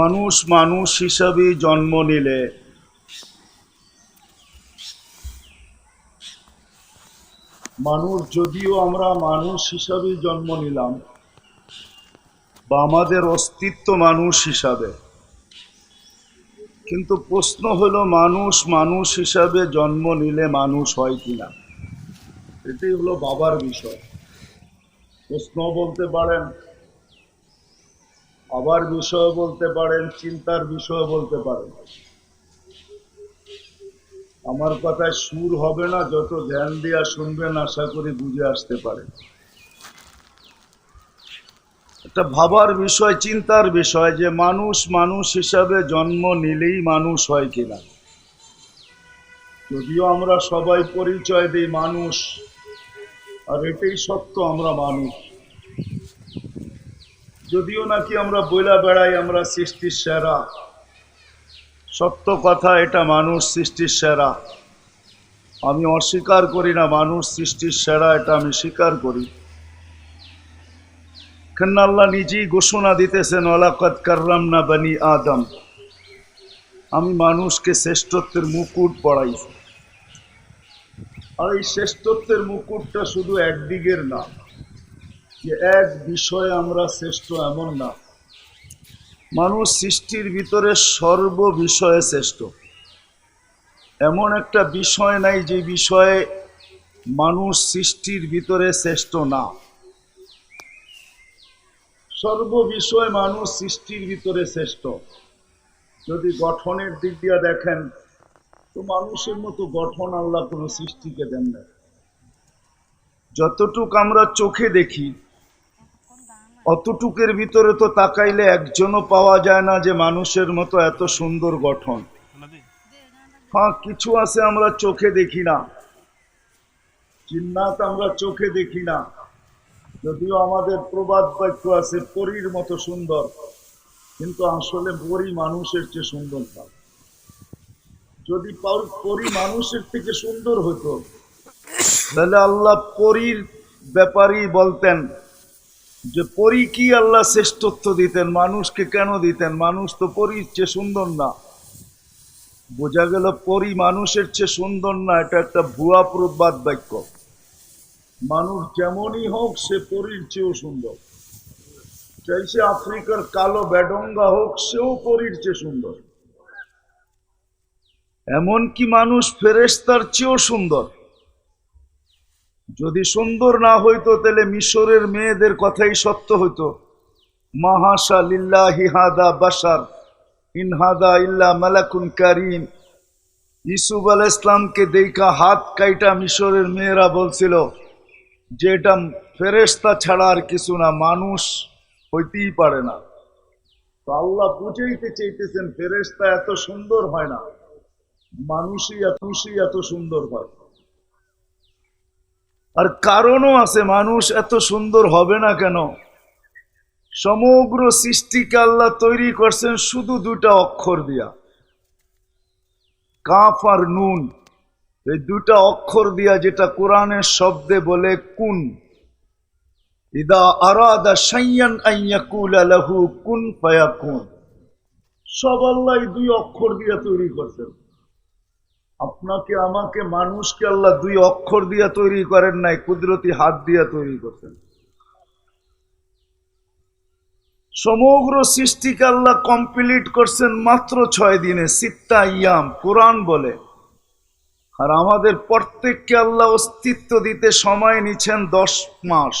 মানুষ মানুষ হিসাবে জন্ম নিলে। মানুষ যদিও আমরা মানুষ হিসাবে জন্ম নিলাম, বা আমাদের অস্তিত্ব মানুষ হিসাবে, কিন্তু প্রশ্ন হলো মানুষ মানুষ হিসাবে জন্ম নিলে মানুষ হয় কিনা? এটাই হলো বাবার বিষয়। প্রশ্ন বলতে পারেন আবার বিষয় বলতে পারেন, চিন্তার বিষয় বলতে পারেন। আমার কথায় সুর হবে না, যত ধ্যান দিয়া শুনবেন, আশা করি বুঝে আসতে পারে একটা ভাবার বিষয়, চিন্তার বিষয়, যে মানুষ মানুষ হিসাবে জন্ম নিলেই মানুষ হয় কিনা। যদিও আমরা সবাই পরিচয় দিই মানুষ, আর এটাই সত্য, আমরা মানুষ। যদিও নাকি আমরা বইলা বেড়াই, আমরা সৃষ্টির সেরা। সত্য কথা, এটা মানুষ সৃষ্টির সেরা। আমি অস্বীকার করি না মানুষ সৃষ্টির সেরা, এটা আমি স্বীকার করি। আল্লাহ নিজেই ঘোষণা দিতেছেন ওলাকত কার্রাম না বানি আদম। আমি মানুষকে শ্রেষ্ঠত্বের মুকুট পড়াইছি। আর এই শ্রেষ্ঠত্বের মুকুটটা শুধু একদিকের না যে এক বিষয়ে আমরা শ্রেষ্ঠ এমন না। মানুষ সৃষ্টির ভিতরে সর্ব বিষয়ে শ্রেষ্ঠ। এমন একটা বিষয় নাই যে বিষয়ে মানুষ সৃষ্টির ভিতরে শ্রেষ্ঠ না। সর্ব বিষয় মানুষ সৃষ্টির ভিতরে শ্রেষ্ঠ। যদি গঠনের দিক দিয়ে দেখেন, তো মানুষের মতো গঠন আল্লাহ কোনো সৃষ্টিকে দেন না যতটুক আমরা চোখে দেখি অতটুকের ভিতরে তো তাকাইলে একজনও পাওয়া যায় না যে মানুষের মতো এত সুন্দর গঠন। হ্যাঁ কিছু আছে আমরা চোখে দেখি না। জিন্নাত আমরা চোখে দেখি না। যদিও আমাদের প্রবাদ বাক্য আছে, পরীর মতো সুন্দর। কিন্তু আসলে পরী মানুষের চেয়ে সুন্দর না যদি পরী মানুষের থেকে সুন্দর হতো, তাহলে আল্লাহ পরীর ব্যাপারেই বলতেন যে পরী কি আল্লাহ শ্রেষ্ঠত্ব দিতেন? মানুষকে কেন দিতেন? মানুষ তো পরীর চেয়ে সুন্দর না। বোঝা গেল পরি মানুষের চেয়ে সুন্দর না, এটা একটা ভুয়া প্রবাদ বাক্য। মানুষ যেমনই হোক, সে পরীর চেয়েও সুন্দর। চাই সে আফ্রিকার কালো বেডঙ্গা হোক, সেও পরীর চেয়ে সুন্দর। এমনকি মানুষ ফেরেস্তার চেয়েও সুন্দর। যদি সুন্দর না হইতো, তাহলে মিশরের মেয়েদের কথাই সত্য হইতো। মাহাশা লিল্লা হিহাদা বাসার ইনহাদা ইল্লা মালাকুন কারিম। ইসুফ আল ইসলামকে দেখা হাত কাইটা মিশরের মেয়েরা বলছিল যে এটা ফেরেস্তা ছাড়া আর কিছু না, মানুষ হইতেই পারে না। তো আল্লাহ বুঝাইতে চাইতেছেন ফেরেস্তা এত সুন্দর হয় না মানুষই এত সুন্দর হয়। আর কারণও আছে, মানুষ এত সুন্দর হবে না কেন? সমগ্র সৃষ্টিকে আল্লাহ তৈরি করছেন শুধু দুটা অক্ষর দিয়া। কাফ আর নুন, এই দুটা অক্ষর দিয়া যেটা কোরআনের শব্দে বলে কুন। ইদা আরাদা সাইয়ান আইয়াকুল লাহু কুন সব আল্লাহ দুই অক্ষর দিয়া তৈরি করছেন। আপনাকে, আমাকে, মানুষকে আল্লাহ দুই অক্ষর দিয়া তৈরি করেন নাই, কুদরতি হাত দিয়া তৈরি করছেন। সমগ্র সৃষ্টিকে আল্লাহ কমপ্লিট করছেন মাত্র ছয় দিনে, সিত্তা ইয়াম কোরআন বলে। আর আমাদের প্রত্যেককে আল্লাহ অস্তিত্ব দিতে সময় নিচ্ছেন দশ মাস।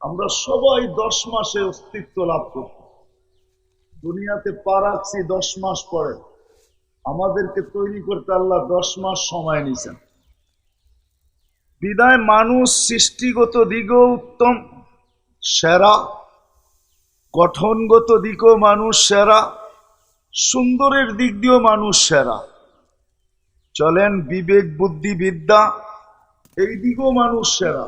আমরা সবাই দশ মাসে অস্তিত্ব লাভ করছি। দুনিয়াতে পা রাখছি দশ মাস পরে। আমাদেরকে তৈরি করতে আল্লাহ দশ মাস সময় নিছেন বিদায় মানুষ সৃষ্টিগত দিকেও উত্তম, সেরা, গঠনগত দিকেও মানুষ সেরা, সুন্দরের দিক দিয়েও মানুষ সেরা। চলেন বিবেক, বুদ্ধি, বিদ্যা, এই দিকেও মানুষ সেরা।